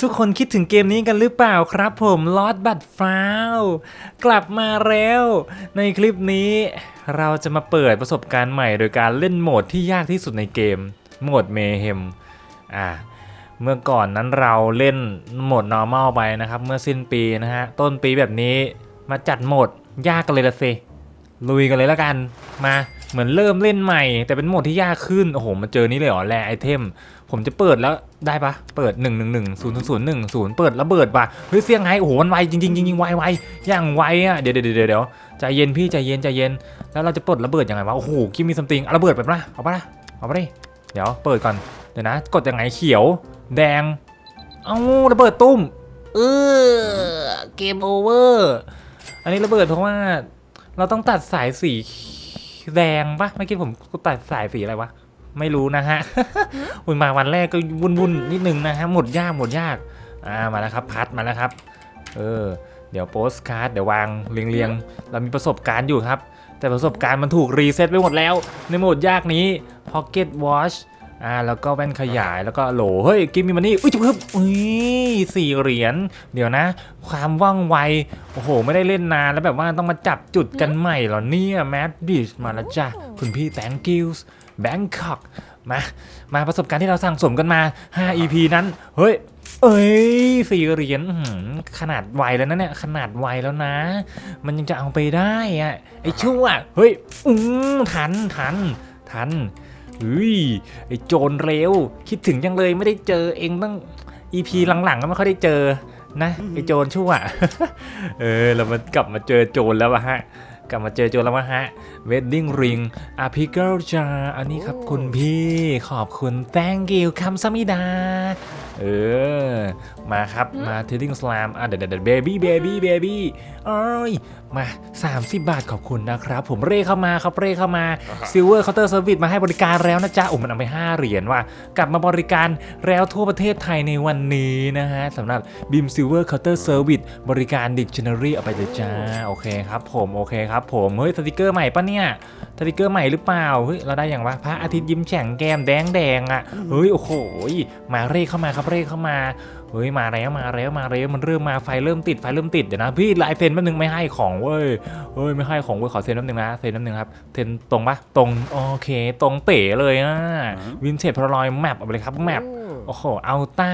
ทุกคนคิดถึงเกมนี้กันหรือเปล่าครับผมลอดบัตฟาวกลับมาแล้ว ในคลิปนี้เราจะมาเปิดประสบการณ์ใหม่โดยการเล่นโหมดที่ยากที่สุดในเกม โหมดเมเฮมอ่าเมื่อก่อนนั้นเราเล่นโหมด normal ไปนะครับ เมื่อสิ้นปีนะฮะ ต้นปีแบบนี้มาจัดโหมดยากกันเลยละสิลุยกันเลยละกันมาเหมือนเริ่มเล่นใหม่ แต่เป็นโหมดที่ยากขึ้น โอ้โหมาเจอนี่เลยเหรอแร่ไอเทม ผมจะเปิดแล้วได้ปะเปิด 1 1 1 0 0 1 0 เปิดระเบิดปะเฮ้ยเสียงไงโอ้โหมันไวจริงจริงจริงไวไวอย่างไวอะเดี๋ยวเดี๋ยวเดี๋ยวเดี๋ยวใจเย็นพี่ใจเย็นใจเย็นแล้วเราจะปลดระเบิดยังไงวะโอ้โหคิมมีซัมติงเอาระเบิดไปปะเอาปะเอาปะดิเดี๋ยวเปิดก่อนเดี๋ยวนะ กดยังไงเขียว แดงเอ้าระเบิดตุ้มเออเกมโอเวอร์อันนี้ระเบิดเพราะว่า เราต้องตัดสายสีแดงปะเมื่อกี้ผมตัดสายสีอะไรวะ ไม่รู้นะฮะอุ่นมาวันแรกก็วุ่นๆนิดนึงนะฮะหมดยากหมดยากอ่ามาแล้วครับพัดมาแล้วครับ เออ เดี๋ยวโปสการ์ดเดี๋ยววางเรียงเรียงๆเรามีประสบการณ์อยู่ครับ แต่ประสบการณ์มันถูกรีเซ็ตไปหมดแล้ว ในโหมดยากนี้ Pocket Watch อ่าแล้วก็แว่นขยายแล้วก็โหลเฮ้ยกิมมี่มันนี่อุ้ยจุ๊บอุ้ยสี่เหรียญเดี๋ยวนะ ความว่องไวโอ้โห ไม่ได้เล่นนานแล้วแบบว่าต้องมาจับจุดกันใหม่เหรอเนี่ยแมดดิชมาแล้วจ้ะคุณพี่แตงกิลส์ thank you Bangkok มา มาประสบการณ์ที่เราสั่งสมกันมา 5 EP นั้น เฮ้ย เอ้ยสี่เหรียญขนาดไวแล้วนะเนี่ย ขนาดไวแล้วนะ มันยังจะเอาไปได้อะไอ้ชั่วเฮ้ย อืมทันทันทันเฮ้ยไอ้โจรเร็ว คิดถึงจังเลยไม่ได้เจอเองตั้ง EP หลังๆก็ไม่ค่อยได้เจอนะไอ้โจรชั่ว เออเรามากลับมาเจอโจรแล้วอะฮะ กลับมาเจอโจแล้ววะฮะ Wedding Ring อาพิเกิลจาอันนี้ครับคุณพี่ขอบคุณ thank you คำสมิดา เออ มาครับ มาเท d ดิ้งสลามอะเดี๋ยวเดี๋ยวเบบี้เบบี้เบบี้เอ้ยมา 30 บาทขอบคุณนะครับ ผมเร่เข้ามาครับเร่เข้ามา Silver Counter Service มาให้บริการแล้วนะจ๊ะโอ้มันเอาไป 5 เหรียญว่ะกลับมาบริการแล้วทั่วประเทศไทยในวันนี้นะฮะสำหรับ BIM Silver Counter Service บริการ Dictionary เอาไปเลยจ้าโอเคครับผมโอเคครับผมเฮ้ยสติกเกอร์ใหม่ปะเนี่ยสติกเกอร์ใหม่หรือเปล่าเฮ้ยเราได้อย่างวะพระอาทิตย์ยิ้มแฉ่งแก้มแดงแดงๆอะเฮ้ยโอ้โหมาเร่เข้ามาครับเร่เข้ามา เฮ้ยมาแล้วมาแล้วมาแล้วมันเริ่มมาไฟเริ่มติดไฟเริ่มติดเดี๋ยวนะพี่ลายเซ็นแป๊บนึงไม่ให้ของเว้ยเฮ้ยไม่ให้ของเว้ยขอเซ็นแป๊บนึงนะเซ็นแป๊บนึงครับเซ็นตรงปะตรงโอเค ตรงเป๋เลยอะวินเทจพลอยแมปเอาไปเลยครับแมปโอ้โหอัลต้า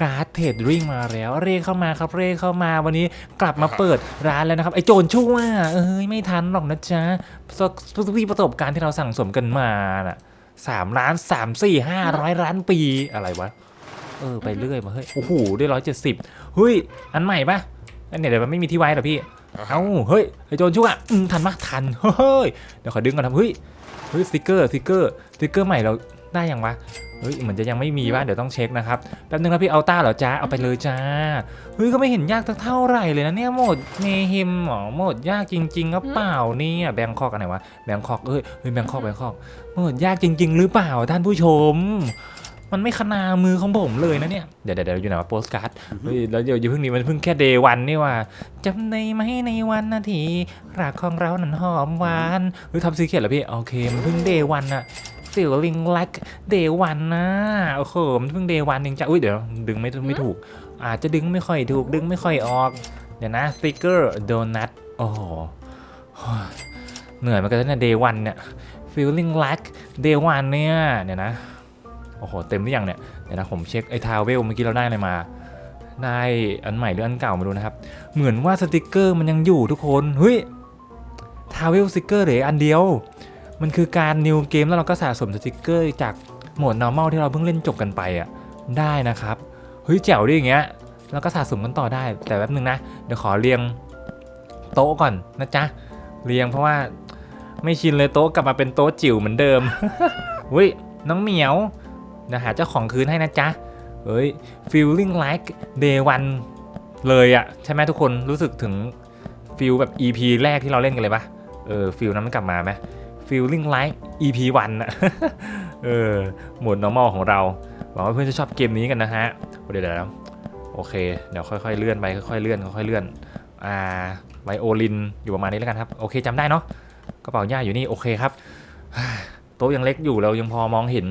การ์ดเทรดริ่งมาแล้วเร่เข้ามาครับเร่เข้ามาวันนี้กลับมาเปิดร้านแล้วนะครับไอ้โจรชั่วเอ้ยไม่ทันหรอกนะจ๊ะประสบประสบการณ์ที่เราสั่งสมกันมาน่ะสามล้านสามสี่ห้าร้อยล้านปีอะไรวะ เออไปเรื่อยมาเฮ้ยโอ้โหได้ร้อยเจ็ดสิบเฮ้ยอันใหม่ปะอันเนี่ยเดี๋ยวมันไม่มีที่ไว้หรอพี่เอ้าเฮ้ยไอโจรชั่วอืมทันปะทันเฮ้ยเดี๋ยวขอดึงก่อนครับเฮ้ยเฮ้ยสติกเกอร์สติกเกอร์สติกเกอร์ใหม่เราได้ยังวะเฮ้ยเหมือนจะยังไม่มีบ้างเดี๋ยวต้องเช็คนะครับแป๊บนึงนะพี่เอาต้าเหรอจ้าเอาไปเลยจ้าเฮ้ยก็ไม่เห็นยากสักเท่าไหร่เลยนะเนี่ยโหมดเมเฮมหรอโหมดยากจริงๆก็เปล่าเนี่ยแบงคอกอันไหนวะแบงคอกเอ้ยเฮ้ยแบงคอกแบงคอกโหมดยากจริง ๆ หรือเปล่าท่านผู้ชม มันไม่ขนามือของผมเลยนะเนี่ยเดี๋ยวเดี๋ยวเดี๋ยวอยู่ไหนวะโปสการ์ดเฮ้ยแล้วเดี๋ยวอย่าเพิ่งนี้มันเพิ่งแค่เดย์วันนี่ว่าจำได้ไหมในวันนาทีรักของเรานั้นหอมหวานเฮ้ยทำซีเคียเหรอพี่ โอเค มันเพิ่งเดย์วันอะสิวลิงลักเดย์วันนะโอ้โหมันเพิ่งเดย์วันเองจ้ะอุ้ยเดี๋ยวดึงไม่ไม่ถูก อาจจะดึงไม่ค่อยถูกดึงไม่ค่อยออก เดี๋ยวนะสติกเกอร์โดนัทโอ้โหเหนื่อยเหมือนกันนะเดย์วันเนี่ย feeling like day one เนี่ยเดี๋ยวนะ โอ้โห เต็มหรือยังเนี่ยเดี๋ยวนะผมเช็คไอ้ทาวเวลเมื่อกี้เราได้อะไรมา ได้อันใหม่หรืออันเก่ามาดูนะครับ เหมือนว่าสติกเกอร์มันยังอยู่ทุกคน เฮ้ย ทาวเวลสติกเกอร์เหลืออันเดียว มันคือการนิวเกมแล้วเราก็สะสมสติกเกอร์จากโหมด normal ที่เราเพิ่งเล่นจบกันไปอะ ได้นะครับ เฮ้ยแจ๋วดิอย่างเงี้ย แล้วก็สะสมกันต่อได้ แต่แป๊บนึงนะ เดี๋ยวขอเรียงโต๊ะก่อนนะจ๊ะ เรียงเพราะว่าไม่ชินเลยโต๊ะกลับมาเป็นโต๊ะจิ๋วเหมือนเดิมเฮ้ยน้องเหมียว เดี๋ยวหาเจ้าของคืนให้นะจ๊ะเฮ้ย feeling like day one เลยอะใช่ไหมทุกคนรู้สึกถึงฟิลแบบ EP แรกที่เราเล่นกันเลยปะเออฟิลนั้นมันกลับมาไหม feeling like EP 1อะเออหมด normal ของเราหวังว่าเพื่อนจะชอบเกมนี้กันนะฮะเดี๋ยวเดี๋ยวโอเค เดี๋ยวค่อยๆเลื่อนไปค่อยๆเลื่อนค่อยๆเลื่อนอ่าไวโอลินอยู่ประมาณนี้แล้วกันครับ โอเคจำได้เนาะกระเป๋าหญ้าอยู่นี่โอเคครับโต๊ะยังเล็กอยู่เรายังพอมองเห็น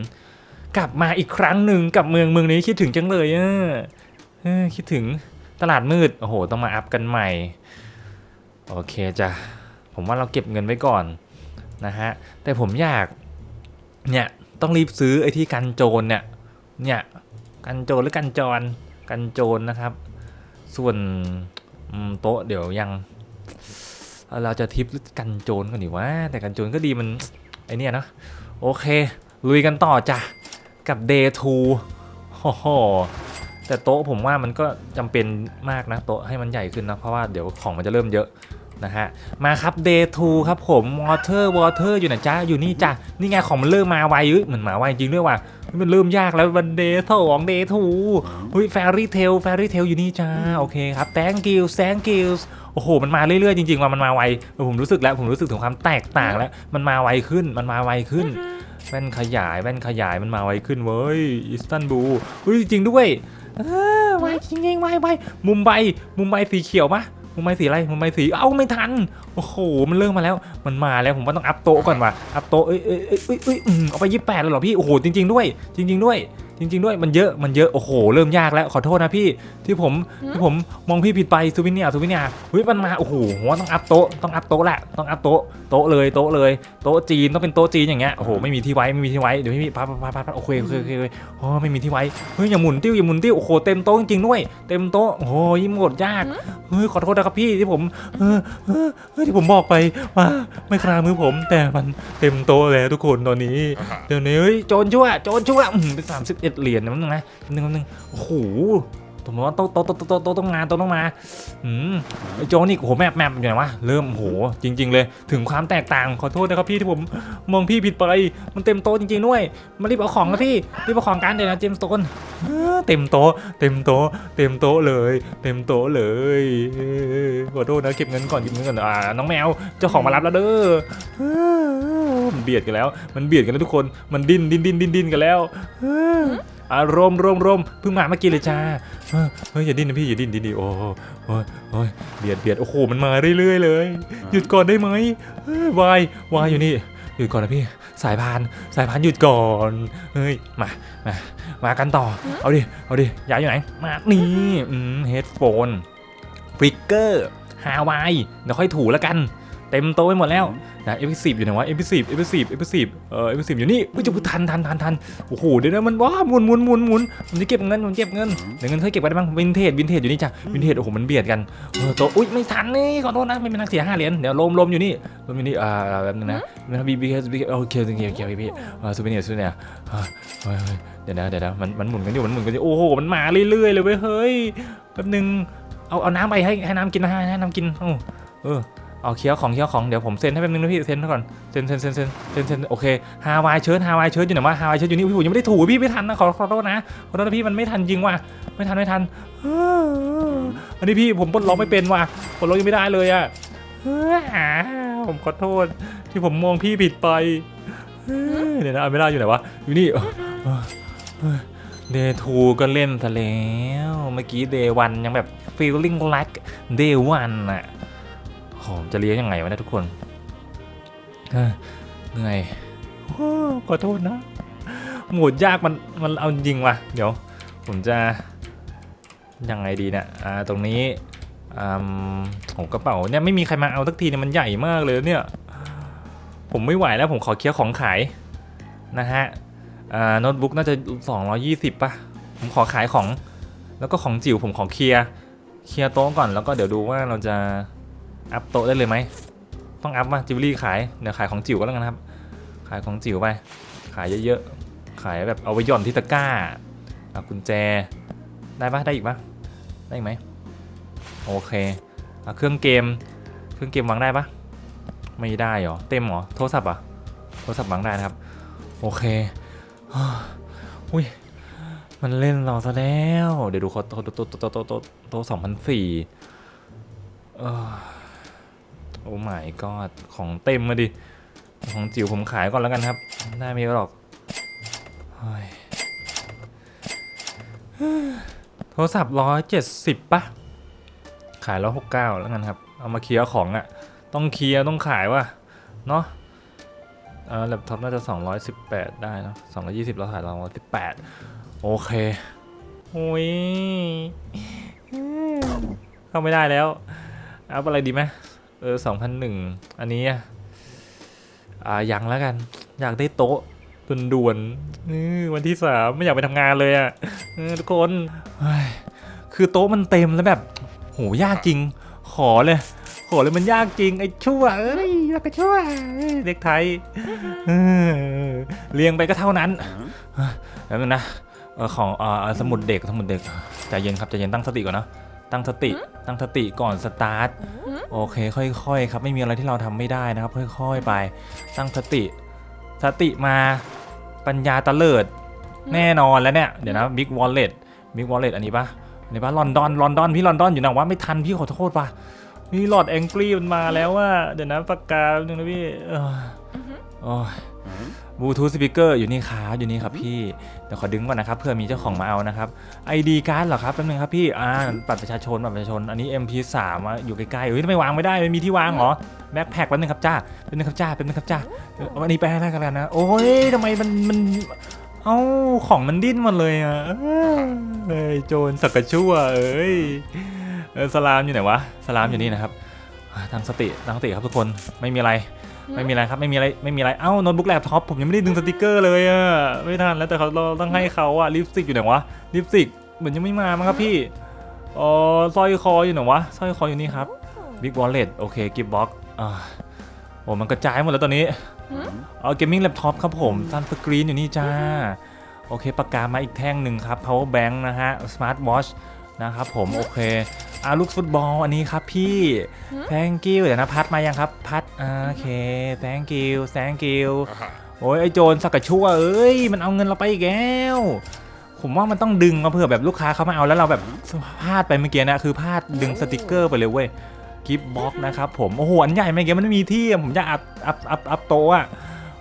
กลับมาอีกครั้งหนึ่งกับเมืองเมืองนี้คิดถึงจังเลยอะเออคิดถึงตลาดมืด โอ้โห ต้องมาอัพกันใหม่ โอเคจ้ะ ผมว่าเราเก็บเงินไว้ก่อนนะฮะ แต่ผมอยาก เนี่ย ต้องรีบซื้อไอ้ที่กันโจรเนี่ย เนี่ย กันโจรหรือกันจร กันโจรนะครับ ส่วนโต๊ะเดี๋ยวยัง เราจะทิปหรือกันโจรกันดีวะแต่กันโจรก็ดีมันไอเนี่ยเนอะโอเค ลุยกันต่อจ้ะ กับ day 2โอ้โหแต่โต๊ะผมว่ามันก็จำเป็นมากนะโต๊ะให้มันใหญ่ขึ้นนะ เพราะว่าเดี๋ยวของมันจะเริ่มเยอะนะฮะมาครับ day 2ครับผม water water อยู่ไหนจ้าอยู่นี่จ้ะนี่ไงของมันเริ่มมาไวเอ้ยเหมือนมาไวจริงด้วยว่ะมันเริ่มยากแล้ววัน day 2 day 2เฮ้ย fairy tale fairy tale อยู่นี่จ้าโอเคครับ thank you thank you โอ้โห มันมาเรื่อยๆจริงๆว่ามันมาไวผมรู้สึกแล้วผมรู้สึกถึงความแตกต่างแล้ว มันมาไวขึ้นมันมาไวขึ้น แว่นขยายแว่นขยายมันมาไวขึ้นเว้ยอิสตันบูลเฮ้ยจริงด้วยเออไวจริงๆไวไวมุมไบมุมไบสีเขียวปะมุมไบสีอะไรมุมไบสีเอ้าไม่ทันโอ้โหมันเริ่มมาแล้วมันมาแล้วผมว่าต้องอัพโตก่อนว่ะอัพโตเอ้ยเอ้ยเอ้ยเอ้ยเออเอาไปยี่แปดเลยเหรอพี่โอ้โหจริง ๆด้วย จริง ๆด้วย จริง ๆ ด้วยมันเยอะมันเยอะโอ้โหเริ่มยากแล้วขอโทษนะพี่ที่ผมที่ผมมองพี่ผิดไปซูวิเนียซูวิเนียเฮ้ยมันมาโอ้โหผมว่าต้องอัพโต๊ะต้องอัพโต๊ะแหละต้องอัพโต๊ะโต๊ะเลยโต๊ะเลยโต๊ะจีนต้องเป็นโต๊ะจีนอย่างเงี้ยโอ้โหไม่มีที่ไว้ไม่มีที่ไว้เดี๋ยวพี่พับพับพับพับโอเคโอเคโอเคโอเคอ๋อไม่มีที่ไว้เฮ้ยอย่าหมุนติ้วอย่าหมุนติ้วโอ้โหเต็มโต๊ะจริงๆด้วยเต็มโต๊ะโอ้โหยิ่งหมดยากเฮ้ยขอโทษนะครับพี่ที่ผมเออเออเออที่ผมบอกไปว่าไม่คลามือผม แต่มันเต็มโต๊ะแล้วทุกคนตอนนี้เดี๋ยวนี้เฮ้ยโจรชั่วโจรชั่วอืมเป็นสามสิบเอ็ดเหรียญนะมันงนะนึงนึงโอ้โห ผมว่าโต๊ะโต๊ะโต๊ะโต๊ะโต๊ะต้องมาโต๊ะต้องมาอืมไอโจนี่โอ้โหแมปแมปอยู่ไหนวะเริ่มโอ้โหจริง ๆ เลย ถึงความแตกต่างขอโทษนะครับพี่ที่ผมมองพี่ผิดไปมันเต็มโต๊ะจริงๆด้วยมารีบเอาของนะพี่รีบเอาของกันเดี๋ยวนะเจมส์โตนเต็มโต๊ะเต็มโต๊ะเต็มโต๊ะเลย เต็มโต๊ะเลยขอโทษนะเก็บเงินก่อนเก็บเงินก่อนอ่าน้องแมวเจ้าของมารับแล้วเด้อเออมันเบียดกันแล้ว มันเบียดกันแล้วทุกคนมันดิ้นดิ้นดิ้นดิ้นดิ้นกันแล้ว อออารมณ์รมรมเพิ่งมาเมื่อกี้เลยจ้าเออเฮ้ยอย่าดิ้นนะพี่อย่าดิ้นดิ้นดิโอ้โหโอ้ยโอ้ยเบียดเบียดโอ้โหมันมาเรื่อยๆเลย หยุดก่อนได้ไหมเฮ้ยวายวายอยู่นี่หยุดก่อนนะพี่สายพานสายพานหยุดก่อนเฮ้ยมามามากันต่อ เอาดิเอาดิย้ายอยู่ไหนมานี่อืมเฮดโฟนฟริกเกอร์ฮาวายเดี๋ยวค่อยถูแล้วกัน เต็มโต๊ะไปหมดแล้วนะ F10 อยู่ไหนวะ F10 F10 F10 เอ่อ F10 อยู่นี่เฮ้ยจะทันทันทันทันโอ้โหเดี๋ยวนะมันว้าหมุนหมุนหมุนหมุนผมจะเก็บเงินผมเก็บเงินเดี๋ยวเงินเคยเก็บไว้ได้บ้างวินเทจวินเทจอยู่นี่จ้ะวินเทจโอ้โหมันเบียดกันเออโต๊ะอุ้ยไม่ทันนี่ขอโทษนะไม่เป็นนักเสียห้าเหรียญเดี๋ยวลมลมอยู่นี่ลมอยู่นี่อ่าแป๊บนึงนะนะบีบีบีโอเคโอเคโอเคโอเคพี่อ่าซูเปอร์เนียซูเปอร์เนียอ่าเฮ้ยเฮ้ยเดี๋ยวนะเดี๋ยวนะมันมันหมุนกันอยู่มันหมุนกันอยู่โอ้โหมันมาเรื่อยๆเลยเว้ยเฮ้ยแป๊บนึงเอาเอาน้ำไปให้ให้น้ำกินนะให้น้ำกินเออ เออเอาเคี้ยวของเคี้ยวของเดี๋ยวผมเซ็นให้แป๊บนึงนะพี่เซ็นก่อนเซ็นเซ็นเซ็นเซ็นเซ็นเซ็นโอเคฮาวายเชิญฮาวายเชิญอยู่ไหนวะฮาวายเชิญอยู่นี่อุ๊ยผมยังไม่ได้ถูพี่ไม่ทันนะขอขอโทษนะขอโทษนะพี่มันไม่ทันจริงว่ะไม่ทันไม่ทันอันนี้พี่ผมปลดล็อกไม่เป็นว่ะปลดล็อกยังไม่ได้เลยอะผมขอโทษที่ผมมองพี่ผิดไปเดี๋ยวนะไม่ได้อยู่ไหนวะอยู่นี่เดย์ทูก็เล่นซะแล้วเมื่อกี้เดย์วันยังแบบ feeling like day one อะ ผมจะเลี้ยงยังไงวะเนี่ยทุกคนเอ้ยเหนื่อยโอ้ขอโทษนะ หมวดยากมันมันเอาจริงว่ะ เดี๋ยว ผมจะยังไงดีเนี่ยอ่าตรงนี้อ่าของกระเป๋าเนี่ยไม่มีใครมาเอาสักทีเนี่ยมันใหญ่มากเลยเนี่ย ผมไม่ไหวแล้วผมขอเคลียร์ของขายนะฮะอ่าโน้ตบุ๊กน่าจะ 220ป่ะ ผมขอขายของ แล้วก็ของจิ๋วผมขอเคลียร์เคลียร์โต๊ะก่อนแล้วก็เดี๋ยวดูว่าเราจะ อัพโต๊ะได้เลยไหม ต้องอัพมาจิวเวลรี่ขายเดี๋ยวขายของจิ๋วก็แล้วกันครับ ขายของจิ๋วไป ขายเยอะๆ ขายแบบเอาไว้หย่อนที่ตะกร้าเอากุญแจ ได้ปะได้อีกปะได้อีกไหมโอเคเอาเครื่องเกม เครื่องเกมวางได้ปะไม่ได้หรอ เต็มหรอ โทรศัพท์อะโทรศัพท์วางได้นะครับ โอเคอุ้ยมันเล่นเราซะแล้ว เดี๋ยวดูเขาโต๊ะโต๊ะโต๊ะโต๊ะโต๊ะโตโตสองพันสี่เออ โอ้ my god ของเต็มมาดิ ของจิ๋วผมขายก่อนแล้วกันครับ ได้ไม่เยอะหรอกโทรศัพท์ร้อยเจ็ดสิบปะขายร้อยหกเก้าแล้วกันครับ เอามาเคลียร์ของอะ่ะ ต้องเคลียร์ต้องขายว่ะ เนาะเออแล็ปท็อปน่าจะ218ได้เนอะ220เราถ่าย218โอเคโอ้ยเข้าไม่ได้แล้ว เอัพอะไรดีไหม เออสองพันหนึ่งอันนี้อ่ายังแล้วกัน อยากได้โต๊ะด่วนๆวันที่สามไม่อยากไปทำงานเลยอะเออทุกคนคือโต๊ะมันเต็มแล้วแบบโหยากจริง ขอเลยขอเลยมันยากจริงไอ้ชั่วเอ้ยแล้วก็ชั่วเด็กไทยเออเรียงไปก็เท่านั้นแล้วนะของอสมุดเด็กสมุดเด็กใจเย็นครับใจเย็นตั้งสติก่อนนะ ตั้งสติตั้งสติก่อนสตาร์ทโอเคค่อยๆครับไม่มีอะไรที่เราทำไม่ได้นะครับ ค่อยๆไป ตั้งสติ สติมาปัญญาตะเลิด แน่นอนแล้วเนี่ยเดี๋ยวนะบิ๊กวอลเล็ตบิ๊กวอลเล็ตอันนี้ปะอันนี้ปะลอนดอนลอนดอนพี่ลอนดอนอยู่นะว่าไม่ทันพี่ขอโทษปะนี่หลอดแองกี้มันมาแล้วว่าเดี๋ยวนะปากกาหนึ่งนะพี่เออโอ้ย บลูทูธสปีกเกอร์อยู่นี่ครับอยู่นี่ครับพี่เดี๋ยวขอดึงก่อนนะครับเพื่อมีเจ้าของมาเอานะครับ ID การ์ดเหรอครับแป๊บนึงครับพี่อ่าบัตรประชาชนบัตรประชาชนอันนี้ MP3 อะอยู่ใกล้ๆเฮ้ยทำไมวางไม่ได้ไม่มีที่วางเหรอแบ็คแพ็คแป๊บนึงครับจ้าแป๊บนึงครับจ้าแป๊บนึงครับจ้าเอาอันนี้ไปให้ได้กันแล้วนะโอ้ยทำไมมันมันเอ้าของมันดิ้นหมดเลยอะเอ้ยโจรสักกะชั่วเอ้ยเออสลามอยู่ไหนวะสลามอยู่นี่นะครับตั้งสติตั้งสติครับทุกคนไม่มีอะไร ไม่มีอะไรครับไม่มีอะไรไม่มีอะไรเอ้าโน้ตบุ๊กแล็ปท็อปผมยังไม่ได้ดึงสติกเกอร์เลยอะไม่ทันแล้วแต่เขาเราต้องให้เขาอะลิปสติกอยู่ไหนวะลิปสติกเหมือนยังไม่มามั้งครับพี่อ๋อสร้อยคออยู่ไหนวะสร้อยคออยู่นี่ครับบิ๊กวอลเล็ตโอเคกิฟบ็อกอ่าโอ้มันกระจายหมดแล้วตอนนี้เอาเกมมิ่งแล็ปท็อปครับผมซันสกรีนอยู่นี่จ้าโอเคปากกามาอีกแท่งหนึ่งครับ power bank นะฮะสมาร์ทวอช นะครับผมโอเคอาลูกฟุตบอลอันนี้ครับพี่ thank you เดี๋ยวนะพัดมายังครับพัดอ่าโอเค thank you thank you โอ้ยไอโจรสักกะชั่วเอ้ยมันเอาเงินเราไปอีกแล้วผมว่ามันต้องดึงมาเผื่อแบบลูกค้าเขามาเอาแล้วเราแบบพลาดไปเมื่อกี้นะคือพลาดดึงสติกเกอร์ไปเลยเว้ยกิฟบ็อกนะครับผมโอ้โหอันใหญ่เมื่อกี้มันไม่มีที่อะผมจะอัพอัพอัพอัพโตะอะ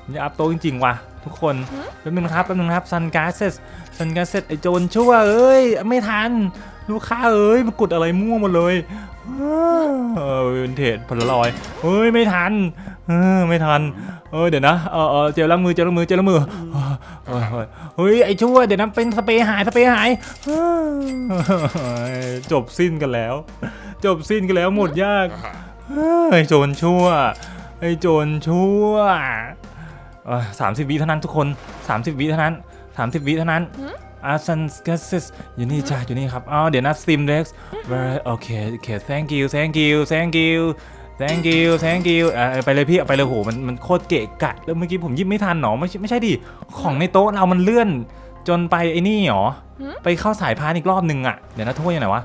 ผมจะอัพโตะจริงๆว่ะทุกคนแป๊บนึงนะครับแป๊บนึงนะครับซันการ์เซสซันการ์เซสไอโจรชั่วเอ้ยไม่ทัน ลูกค้าเอ้ยมันกดอะไรมั่วหมดเลยเออเป็นเทรดพลลอยเฮ้ยไม่ทันเออไม่ทันเออเดี๋ยวนะเออเออเจลล้างมือเจลล้างมือเจลล้างมือเออเออเฮ้ยไอชั่วเดี๋ยวนะเป็นสเปรย์หายสเปรย์หายจบสิ้นกันแล้ว จบสิ้นกันแล้วหมดยากเฮ้ยไอโจรชั่วไอโจรชั่วสามสิบวิเท่านั้นทุกคนสามสิบวิเท่านั้นสามสิบวิเท่านั้น อาซันสกัสซิสอยู่นี่จ้าอยู่นี่ครับ อ๋อ เดี๋ยวนะสตีมเด็กซ์โอเคโอเค thank you thank you thank you thank you thank you อ่าไปเลยพี่เอาไปเลยโหมันมันโคตรเกะกะ แล้วเมื่อกี้ผมยิบไม่ทันหนอไม่ใช่ไม่ใช่ดิ ของในโต๊ะเรามันเลื่อน จนไปไอ้นี่หรอ ไปเข้าสายพานอีกรอบนึงอะ เดี๋ยวนะถ้วยอยู่ไหนวะ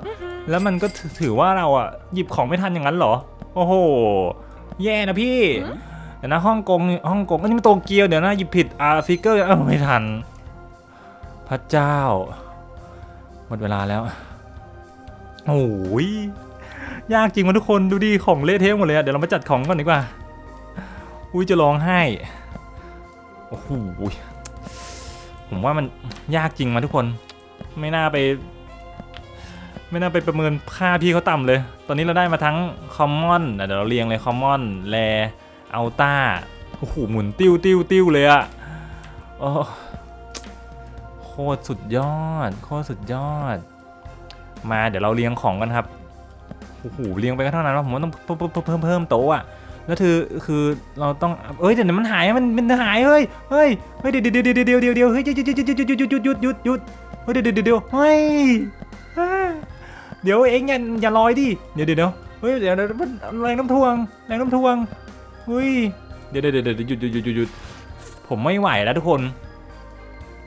แล้วมันก็ถือถือว่าเราอะหยิบของไม่ทันอย่างนั้นเหรอ โอ้โห แย่นะพี่ เดี๋ยวนะฮ่องกงฮ่องกงอันนี้มันโตเกียวเดี๋ยวนะหยิบผิดอ่าฟิกเกอร์เออไม่ทัน พระเจ้า หมดเวลาแล้ว โอ้ยยากจริงมาทุกคนดูดิของเละเทะหมดเลยอะเดี๋ยวเรามาจัดของก่อนดีกว่า อุ้ยจะร้องไห้ โอ้โหผมว่ามันยากจริงมาทุกคน ไม่น่าไป ไม่น่าไปประเมินค่าพี่เขาต่ำเลย ตอนนี้เราได้มาทั้งคอมมอนเดี๋ยวเราเรียงเลยคอมมอนแลอัลต้าโอ้โหหมุนติ้วติ้วติ้วเลยอะโอ้ คตรสุดยอด โคตรสุดยอด มาเดี๋ยวเราเรียงของกันครับโอ้โหเรียงไปก็เท่านั้นว่าผมว่าต้องเพิ่มเพิ่มเพิ่มโต๊ะอะแล้วคือคือเราต้องเอ้ยเดี๋ยวมันหายมันมันหายเฮ้ยเฮ้ยเฮ้ยเดี๋ยวเดี๋ยวเดี๋ยวเดี๋ยวเดี๋ยวเดี๋ยวเฮ้ยหยุดหยุดหยุดหยุดหยุดหยุดหยุดหยุดหยุดหยุดเฮ้ยเดี๋ยวเดี๋ยวเดี๋ยวเฮ้ยเดี๋ยวเองอย่าอย่าลอยดิเดี๋ยวเดี๋ยวเฮ้ยเดี๋ยวเดี๋ยวแรงน้ำท่วงแรงน้ำท่วงเฮ้ยเดี๋ยวเดี๋ยวเดี๋ยวหยุดหยุดหยุดหยุดหยุดผมไม่ไหวแล้วทุกคน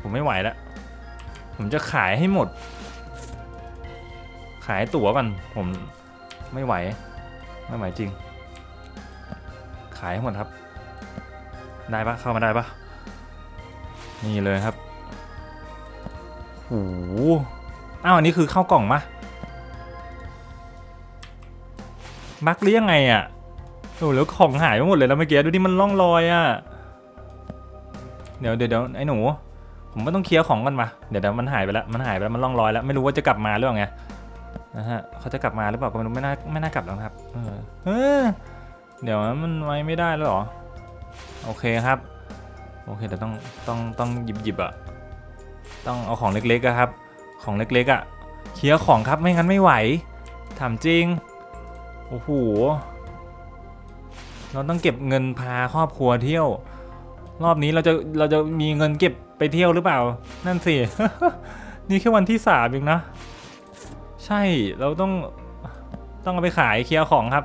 ผมไม่ไหวแล้ว ผมจะขายให้หมด ขายตั๋วก่อนผมไม่ไหว ไม่ไหวจริง ขายให้หมดครับ ได้ปะเข้ามาได้ปะนี่เลยครับโอ้โหอ้าวอันนี้คือเข้ากล่องมะบักหรือยังไงอะโอ้แล้วของหายไปหมดเลยแล้วเมื่อกี้ดูดิมันล่องรอยอะ เดี๋ยวเดี๋ยวไอ้หนู ผมก็ต้องเคลียร์ของกันมาเดี๋ยวเดี๋ยวมันหายไปแล้วมันหายไปแล้วมันล่องลอยแล้วไม่รู้ว่าจะกลับมาหรือเปล่าไงนะฮะเขาจะกลับมาหรือเปล่าก็ไม่รู้ไม่น่าไม่น่ากลับแล้วครับเออเอเดี๋ยวมันไว้ไม่ได้แล้วหรอโอเคครับโอเคเดี๋ยวต้องต้องต้องหยิบหยิบอะต้องเอาของเล็กๆอะครับ ของเล็กๆอะเคลียร์ของครับไม่งั้นไม่ไหวถามจริงโอ้โหเราต้องเก็บเงินพาครอบครัวเที่ยว รอบนี้เราจะเราจะมีเงินเก็บ ไปเที่ยวหรือเปล่า นั่นสิ นี่แค่วันที่สามเองนะ ใช่ เราต้อง ต้องเอาไปขายเคลียร์ของครับ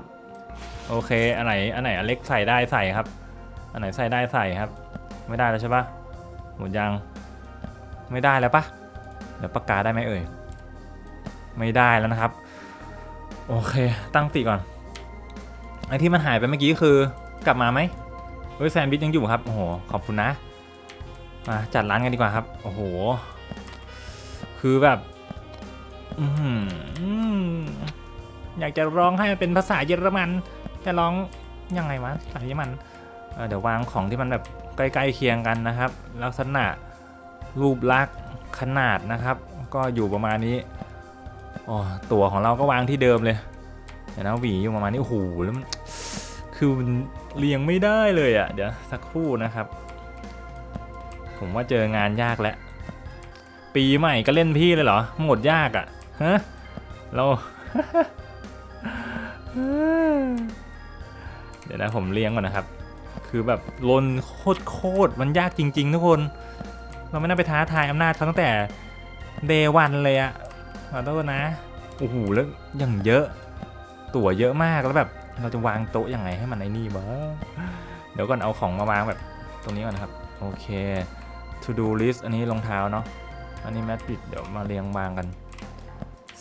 โอเค อันไหน อันไหนอเล็กใส่ได้ใส่ครับ อันไหนใส่ได้ใส่ครับ ไม่ได้แล้วใช่ปะหมดยัง ไม่ได้แล้วปะเดี๋ยวประกาศได้ไหมเอ่ย ไม่ได้แล้วนะครับ โอเค ตั้งติก่อน ไอที่มันหายไปเมื่อกี้คือกลับมาไหมเฮ้ยแซนด์วิชยังอยู่ครับ โอ้โห ขอบคุณนะ มาจัดร้านกันดีกว่าครับ โอ้โห คือแบบออยากจะร้องให้มันเป็นภาษาเยอรมัน จะร้องยังไงวะภาษาเยอรมันเเดี๋ยววางของที่มันแบบใกล้ๆเคียงกันนะครับ ลักษณะรูปลักษณ์ขนาดนะครับ ก็อยู่ประมาณนี้อ๋อตัวของเราก็วางที่เดิมเลยเดี๋ยวนะหวีอยู่ประมาณนี้โอ้โหแล้วมันคือมันเรียงไม่ได้เลยอะ่ะ เดี๋ยวสักครู่นะครับ ผมว่าเจองานยากแล้ว ปีใหม่ก็เล่นพี่เลยเหรอ หมดยากอะ่ะฮะเราเดี๋ยวนะผมเลี้ยงก่อนนะครับ คือแบบลนโคตรโคตรมันยากจริง ๆ ทุกคน เราไม่น่าไปท้าทายอำนาจเขาตั้งแต่เดวันเลยอะขอโทษนะโอ้โหแล้วอย่างเยอะ ตั๋วเยอะมากแล้วแบบ เราจะวางโต๊ะยังไงให้มันไอ้นี่บ้าเดี๋ยวก่อนเอาของมาวางแบบตรงนี้ก่อนนะครับ โอเค to do list อันนี้รองเท้าเนาะ อันนี้แมทปิดเดี๋ยวมาเรียงวางกัน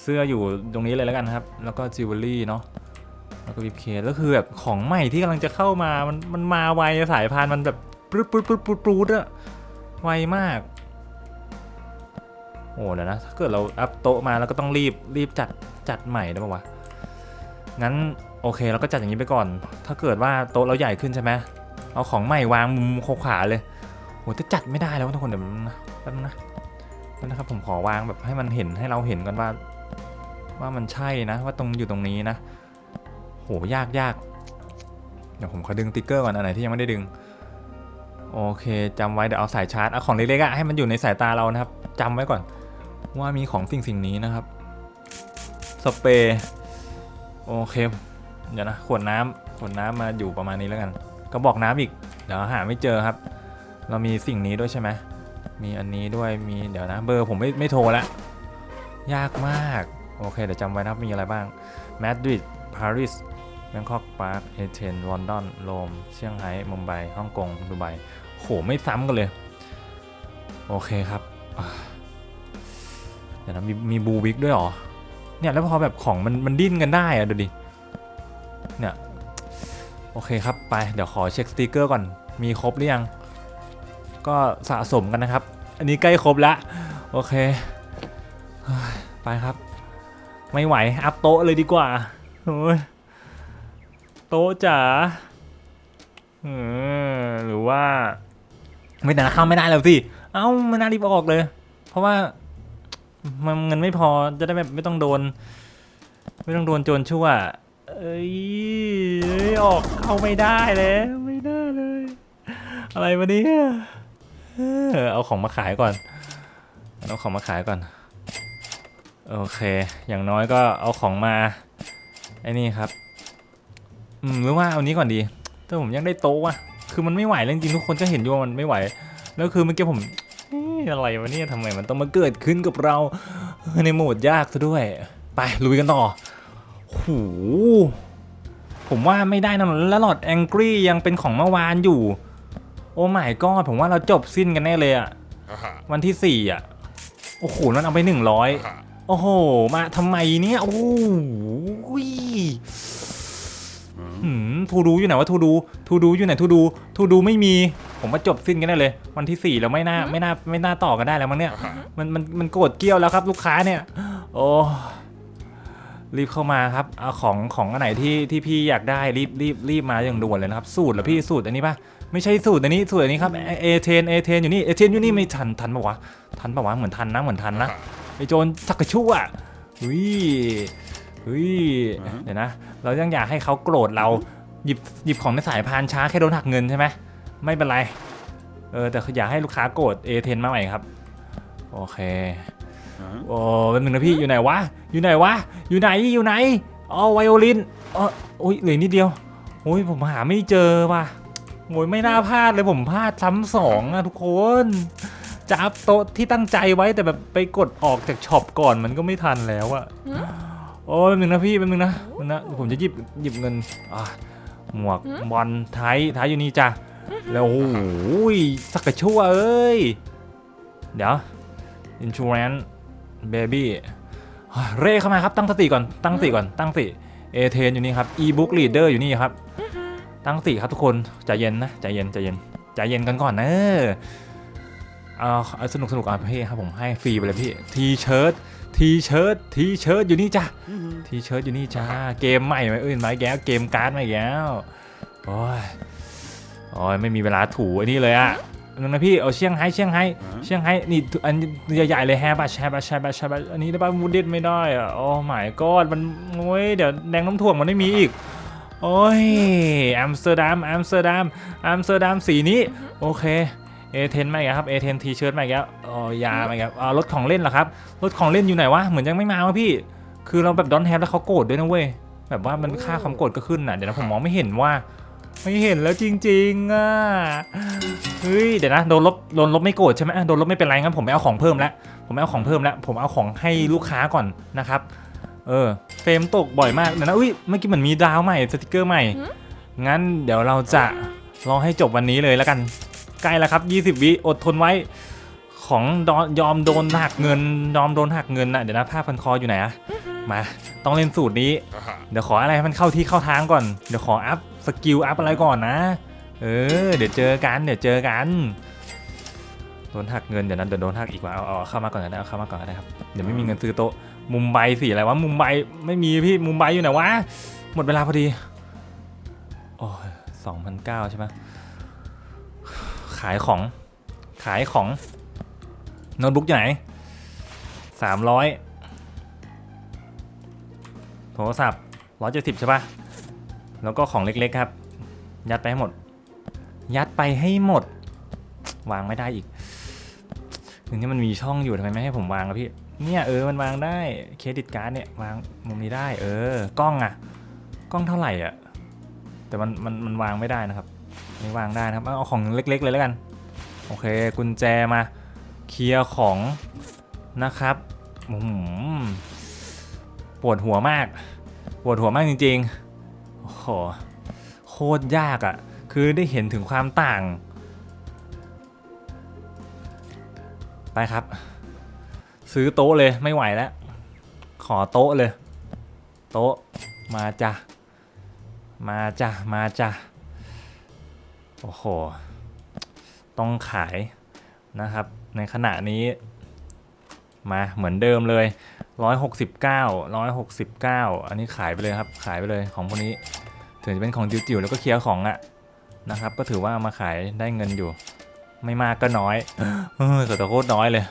เสื้ออยู่ตรงนี้เลยแล้วกันครับ แล้วก็จิวเวลรี่เนาะ แล้วก็วิปเคสแล้วคือแบบของใหม่ที่กำลังจะเข้ามา มันมันมาไวสายพานมันแบบปรุดปรุดปรุดปรุดปรุดอะไวมาก โอ้เดี๋ยวนะ ถ้าเกิดเราอัพโต๊ะมาแล้วก็ต้องรีบรีบจัดจัดใหม่ได้ปะวะ งั้นโอเคเราก็จัดอย่างนี้ไปก่อน ถ้าเกิดว่าโต๊ะเราใหญ่ขึ้นใช่ไหมเอาของใหม่วางมุมขวาเลย โหจะจัดไม่ได้แล้วทุกคนเดี๋ยวนนะแป๊บนึงนะนะครับผมขอวางแบบให้มันเห็นให้เราเห็นกันว่า ว่ามันใช่นะ ว่าตรงอยู่ตรงนี้นะ โหยากยากเดี๋ยวผมขอดึงติ๊กเกอร์ก่อนอันไหนที่ยังไม่ได้ดึง โอเคจำไว้เดี๋ยวเอาสายชาร์จเอาของเล็กๆอะให้มันอยู่ในสายตาเรานะครับจำไว้ก่อน ว่ามีของสิ่งสิ่งนี้นะครับสเปรย์โอเคเดี๋ยวนะขวดน้ำขวดน้ำมาอยู่ประมาณนี้แล้วกันกระบอกน้ำอีกเดี๋ยวหาไม่เจอครับ เรามีสิ่งนี้ด้วยใช่ไหมมีอันนี้ด้วยมีเดี๋ยวนะ เบอร์ผมไม่ไม่โทรแล้วยากมาก โอเค เดี๋ยวจำไว้นะครับ มีอะไรบ้างมาดริดปารีสแบงคอกปาร์คเอเธนลอนดอนโรมเซี่ยงไฮ้มุมไบฮ่องกงดูไบโหไม่ซ้ำกันเลย โอเคครับเดี๋ยวนะมีมีบูวิกด้วยเหรอ เนี่ยแล้วพอแบบของมันมันดิ้นกันได้อะดูดิ เนี่ย โอเคครับไป เดี๋ยวขอเช็คสติกเกอร์ก่อน มีครบหรือยัง ก็สะสมกันนะครับ อันนี้ใกล้ครบแล้วโอเค ไปครับ ไม่ไหว อัพโต๊ะเลยดีกว่าโอ้ยโต๊ะจ๋าหรือว่า ไม่แต่เข้าไม่ได้แล้วสิ เอ้าม่น่ารีบออกเลย เพราะว่ามันเงินไม่พอจะได้แบบไม่ต้องโดน ไม่ต้องโดนโจรชั่ว เอ้ยอออกเข้าไม่ได้แล้วไม่ได้เลย อะไรวะเนี่ย เออเอาของมาขายก่อนเอาของมาขายก่อน โอเค อย่างน้อยก็เอาของมา ไอ้นี่ครับ อืมหรือว่าเอานี้ก่อนดี แต่ผมยังได้โต๊ะว่ะ คือมันไม่ไหวแล้วจริงทุกคนก็เห็นอยู่ว่ามันไม่ไหว แล้วคือเมื่อกี้ผมอะไรวะเนี่ยทำไมมันต้องมาเกิดขึ้นกับเรา ในโหมดยากซะด้วย ไปลุยกันต่อโหผมว่าไม่ได้นะแล้วหลอดแองกี้ยังเป็นของเมื่อวานอยู่ อ้ไม่ก็ผมว่าเราจบสิ้นกันแน่เลยอะวันที่สี่อะโอ้โหมันเอาไปหนึ่งร้อยโอ้โห มาทำไมเนี่ยโอ้โหหืมทูดูอยู่ไหนวะทูดูทูดูอยู่ไหนทูดูทูดูไม่มี ผมว่าจบสิ้นกันแน่เลย วันที่สี่แล้วไม่น่าไม่น่าไม่น่าต่อกันได้แล้วมั้งเนี่ยมันมันมันโกรธเกรี้ยวแล้วครับ ลูกค้าเนี่ย โอ้รีบเข้ามาครับเอาของของอันไหนที่ที่พี่อยากได้รีบรีบรีบมาอย่างด่วนเลยนะครับ สูตรเหรอพี่สูตรอันนี้ปะ ไม่ใช่สูตรอันนี้สูตรอันนี้ครับเอเทนเอเทนอยู่นี่เอเทนอยู่นี่ไม่ทันทันปะวะทันปะวะเหมือนทันนะเหมือนทันนะไอโจรสักกระชั่วอุ้ยอุ้ยเดี๋ยวนะ เรายังอยากให้เขาโกรธเราหยิบหยิบของในสายพานช้าแค่โดนหักเงินใช่ไหมไม่เป็นไรเออแต่อยากให้ลูกค้าโกรธเอเทนมาใหม่ครับโอเคโอ้เป็นหนึ่งนะพี่อยู่ไหนวะอยู่ไหนวะอยู่ไหนอยู่ไหนอ๋อไวโอลินอ๋อโอ้ยเหลือนิดเดียวโอ้ยผมหาไม่เจอว่ะ โอ้ยไม่น่าพลาดเลยผมพลาดซ้ำสองอะทุกคนจะอัพโต๊ะที่ตั้งใจไว้แต่แบบไปกดออกจากช็อปก่อนมันก็ไม่ทันแล้วอะโอ้ยเป็นหนึ่งนะพี่เป็นหนึ่งนะแป๊บนึงนะผมจะหยิบหยิบเงินอะหมวกบอลไทยไทยอยู่นี่จ้ะแล้วโอ้โหสักกระชั่วเอ้ย เดี๋ยว insurance baby เร่เข้ามาครับตั้งสติก่อนตั้งสติก่อนตั้งสติเอเทนอยู่นี่ครับ e-book reader อยู่นี่ครับ ตั้งสติครับทุกคนใจเย็นนะใจเย็นใจเย็นใจเย็นกันก่อนนะเอาเอาสนุกสนุกอะพี่ครับผมให้ฟรีไปเลยพี่ทีเชิร์ตทีเชิร์ตทีเชิร์ตอยู่นี่จ้ะทีเชิร์ตอยู่นี่จ้าเกมใหม่ไหมอื่นไหมแก้วเกมการ์ดไหมแก้วโอ้ยโอ้ยไม่มีเวลาถูไอ้นี่เลยอะนึงนะพี่เอาเชียงไฮ้เชียงไฮ้เชียงไฮ้นี่อันใหญ่ๆเลยแฮบัชแฮบัชแฮบัชแฮบัชอันนี้ได้ป่ะมูดเด็ดไม่ได้อะโอ้ my god มันโอ้ยเดี๋ยวแดงน้ำถ่วงมันไม่มีอีก โอ้ยอัมสเตอร์ดัมอัมสเตอร์ดัมอัมสเตอร์ดัมสีนี้โอเคเอเทนมาอีกแล้วครับเอเทนทีเชิร์ตมาอีกแล้วอ๋อยามาอีกแล้วอ่ารถของเล่นเหรอครับรถของเล่นอยู่ไหนวะเหมือนยังไม่มาวะพี่ คือเราแบบดอนแฮปแล้วเขาโกรธด้วยนะเว้ยแบบว่ามันค่าความโกรธก็ขึ้นน่ะเดี๋ยวนะผมมองไม่เห็นว่าไม่เห็นแล้วจริงๆอะเฮ้ยเดี๋ยวนะโดนลบโดนลบไม่โกรธใช่ไหมอะโดนลบไม่เป็นไรงั้นผมไม่เอาของเพิ่มแล้วผมไม่เอาของเพิ่มแล้วผมเอาของให้ลูกค้าก่อนนะครับ เออ เฟรมตกบ่อยมากเดี๋ยวนะอุ้ยเมื่อกี้เหมือนมีดาวใหม่สติกเกอร์ใหม่ งั้นเดี๋ยวเราจะรอให้จบวันนี้เลยแล้วกัน ใกล้แล้วครับ 20 วิอดทนไว้ ของดอนยอมโดนหักเงินยอมโดนหักเงินนะเดี๋ยวนะผ้าพันคออยู่ไหนอะมา ต้องเล่นสูตรนี้ เดี๋ยวขออะไรให้มันเข้าที่เข้าทางก่อน เดี๋ยวขออัพสกิลอัพอะไรก่อนนะ เออ เดี๋ยวเจอกัน เดี๋ยวเจอกัน โดนหักเงินเดี๋ยวนั้นเดี๋ยวโดนหักอีกว่าเอาเอาเข้ามาก่อนก็ได้เอาเข้ามาก่อนก็ได้ครับเดี๋ยวไม่มีเงินซื้อโต๊ะมุมไบสีอะไรวะมุมไบไม่มีพี่มุมไบอยู่ไหนวะหมดเวลาพอดีโอ้ยสองพันเก้าใช่ไหมขายของขายของโน้ตบุ๊กอยู่ไหนสามร้อยโทรศัพท์ร้อยเจ็ดสิบใช่ปะแล้วก็ของเล็กๆครับ ยัดไปให้หมด ยัดไปให้หมด วางไม่ได้อีก ถึงที่มันมีช่องอยู่ทำไมไม่ให้ผมวางอะพี่ เนี่ยเออมันวางได้เครดิตการ์ดเนี่ยวางมุมนี้ได้ เออกล้องอะกล้องเท่าไหร่อะแต่มันมันมันวางไม่ได้นะครับไม่วางได้นะครับเอาของเล็ก ๆ เลยแล้วกัน โอเคกุญแจมาเคลียร์ของนะครับปวดหัวมากปวดหัวมากจริงๆโอ้โหโคตรยากอะ่ะ คือได้เห็นถึงความต่าง ครับ ซื้อโต๊ะเลยไม่ไหวแล้ว ขอโต๊ะเลย โต๊ะมาจ้ะมาจ้ะมาจ้ะโอ้โห ต้องขายนะครับ ในขณะนี้ มาเหมือนเดิมเลย 169 169 อันนี้ขายไปเลยครับ ขายไปเลยของพวกนี้ ถึงจะเป็นของจิ๋วๆแล้วก็เคลียร์ของอะนะครับ ก็ถือว่าเอามาขายได้เงินอยู่ ไม่มากก็น้อยเออแต่โคตรน้อยเลย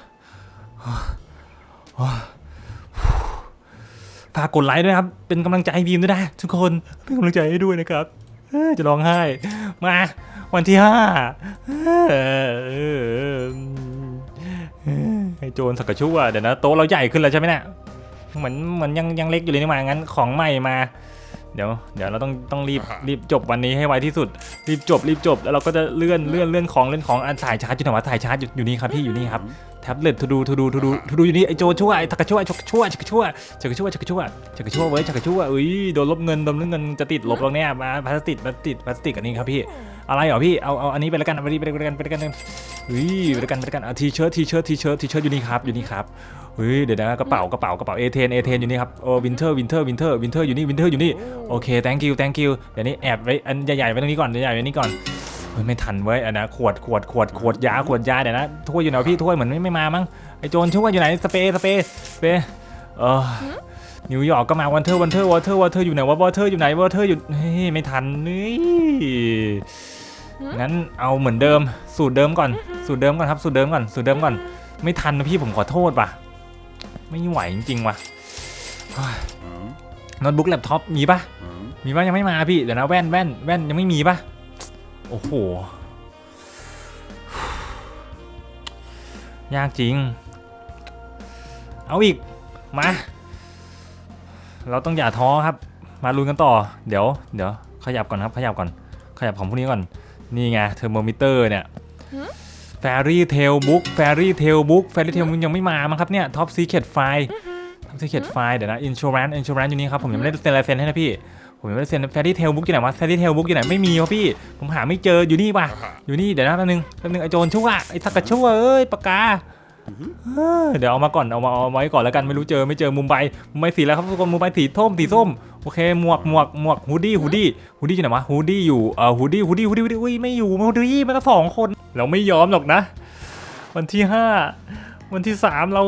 ฝากกดไลค์ด้วยครับ เป็นกำลังใจให้บีมด้วยนะทุกคนเป็นกำลังใจให้ด้วยนะครับจะร้องไห้ มาวันที่ห้าไอโจรสักกชั่วเดี๋ยวนะโต๊ะเราใหญ่ขึ้นแล้วใช่ไหมเนี่ยเหมือนเหมือนยังยังเล็กอยู่เลยนี่หว่างั้นของใหม่มา เดี๋ยวเดี๋ยวเราต้องต้องรีบรีบจบวันนี้ให้ไวที่สุด รีบจบรีบจบ แล้วเราก็จะเลื่อนเลื่อนเลื่อนของเลื่อนของอันสายชาร์จอยู่ไหนวะสายชาร์จอยู่อยู่นี่ครับพี่อยู่นี่ครับแท็บเล็ตทูดูทูดูทูดูทูดูอยู่นี่ไอโจรชั่วไอทักกระชั่วชักกระชั่วชักกระชั่วชักกระชั่วชักกระชั่วชักกระชั่วเว้ยชักกระชั่วอุ้ยโดนลบเงินโดนลบเงินจะติดลบแล้วเนี่ยมาพลาสติกพลาสติกพลาสติกอันนี้ครับพี่อะไรเหรอพี่ เอา เอา อันนี้ไปแล้วกันเอาอันนี้ไปแล้วกันไปแล้วกันอุ้ยไปแล้วกันไปแล้วกันเอาทีเชิ้ตทีเชิ้ตทีเชิ้ตทีเชิ้ตอยู่นี่ครับ อยู่นี่ครับเฮ้ยเดี๋ยวนะกระเป๋ากระเป๋ากระเป๋าเอเทนเอเทนอยู่นี่ครับโอ้วินเทอร์วินเทอร์วินเทอร์วินเทอร์อยู่นี่วินเทอร์อยู่นี่โอเค thank you thank you เดี๋ยวนี้แอบไว้อันใหญ่ๆไว้ตรงนี้ก่อนใหญ่ๆไว้นี่ก่อนเฮ้ยไม่ทันเว้ยอันนะขวดขวดขวดขวดยาขวดยาเดี๋ยวนะถ้วยอยู่ไหนวะพี่ถ้วยเหมือนไม่ไม่มามั้งไอโจรช่วยอยู่ไหนสเปรย์สเปรย์สเปรย์เออนิวยอร์กก็มาวันเทอร์วันเทอร์วอเทอร์วอเทอร์อยู่ไหนวะวอเทอร์อยู่ไหนวอเทอร์อยู่เฮ้ยไม่ทันนี่งั้นเอาเหมือนเดิมสูตรเดิมก่อนสูตรเดิมก่อนครับสูตรเดิมก่อนสูตรเดิมก่อนไม่ทันนะพี่ผมขอโทษว่ะ ไม่ไหวจริงๆว่ะโน้ตบุ๊กแล็ปท็อปมีปะมีป่ะยังไม่มาพี่เดี๋ยวนะแว่นแว่นแว่นยังไม่มีป่ะโอ้โหยากจริง เอาอีก มา เราต้องอย่าท้อครับ มาลุ้นกันต่อ เดี๋ยว เดี๋ยว ขยับก่อนครับ ขยับก่อน ขยับของพวกนี้ก่อน นี่ไง เทอร์โมมิเตอร์เนี่ย แฟรี่เทลบุ๊กแฟรี่เทลบุ๊กแฟรี่เทลมันยังไม่มามั้งครับเนี่ยท็อปซีเคทไฟท็อปซีเคทไฟเดี๋ยวนะอินชูรันอินชูรันอยู่นี่ครับผมยังไม่ได้เซ็นลายเซ็นให้นะพี่ผมยังไม่ได้เซ็นแฟรี่เทลบุ๊กอยู่ไหนวะแฟรี่เทลบุ๊กอยู่ไหนไม่มีครับพี่ ผมหาไม่เจออยู่นี่ป่ะอยู่นี่เดี๋ยวนะแป๊บนึงแป๊บนึงไอโจรชั่วไอสักกะชั่วเอ้ยปากกาเออเดี๋ยวเอามาก่อนเอามาเอาไว้ก่อนแล้วกันไม่รู้เจอไม่เจอมุมไบมุมไบสีแล้วครับทุกคนมุมไบสีส้มสีส้ม โอเคหมวกหมวกหมวกฮูดี้ฮูดี้ฮูดี้อยู่ไหนวะฮูดี้อยู่เออฮูดี้ฮูดี้ฮูดี้ฮูดี้อุ้ยไม่อยู่ฮูดี้มันละสองคน เราไม่ยอมหรอกนะ วันที่ห้าวันที่สามเรา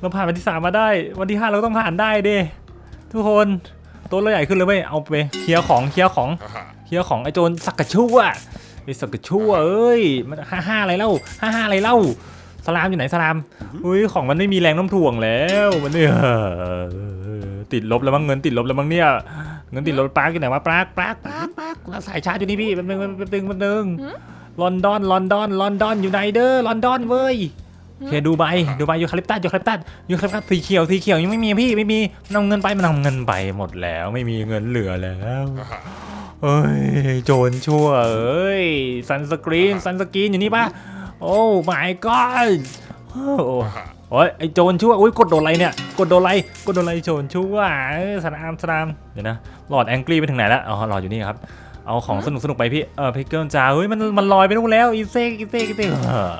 เราผ่านวันที่สามมาได้ วันที่ห้าเราต้องผ่านได้เด้ทุกคนตัวเราใหญ่ขึ้นเลยเว้ยเอาไปเคลียร์ของเคลียร์ของเฮียของไอโจรสักกะชั่วไอสักกะชั่วเอ้ยมันห้าห้าอะไรเล่าห้าห้าอะไรเล่า สลามอยู่ไหนสลามอุ้ยของมันไม่มีแรงน้ำถ่วงแล้วมันเนี่ยติดลบแล้วมั้งเงินติดลบแล้วมั้งเนี่ยเงินติดลบปาร์กอยู่ไหนวะปาร์กปาร์กปาร์กปาร์กเราสายชาร์จอยู่นี่พี่เป็นเป็นเป็นเป็นเป็นลอนดอนลอนดอนลอนดอนอยู่ไหนเด้อลอนดอนเว้ยโอเคดูใบดูใบยูคาลิปตัสยูคาลิปตัสยูคาลิปตัสสีเขียวสีเขียวยังไม่มีพี่ไม่มีมันเอาเงินไปมันเอาเงินไปหมดแล้ว ไม่มีเงินเหลือแล้วเอ้ยโจรชั่วเอ้ยซันสกรีนซันสกรีนอยู่นี่ปะ โอ้ my god โอ้โอ้ยไอโจรชั่วอุ้ยกดโดนอะไรเนี่ย กดโดนอะไร กดโดนอะไรโจรชั่วเอ้ยสนามสนามเดี๋ยวนะ หลอดแองกี้ไปถึงไหนแล้ว อ๋อ หลอดอยู่นี่ครับ เอาของสนุกสนุกๆไปพี่ เออพิกเกิลจ้าเฮ้ย มัน มันลอยไปนู่นแล้ว อีเซ่อีเซ่อีเซ่เออ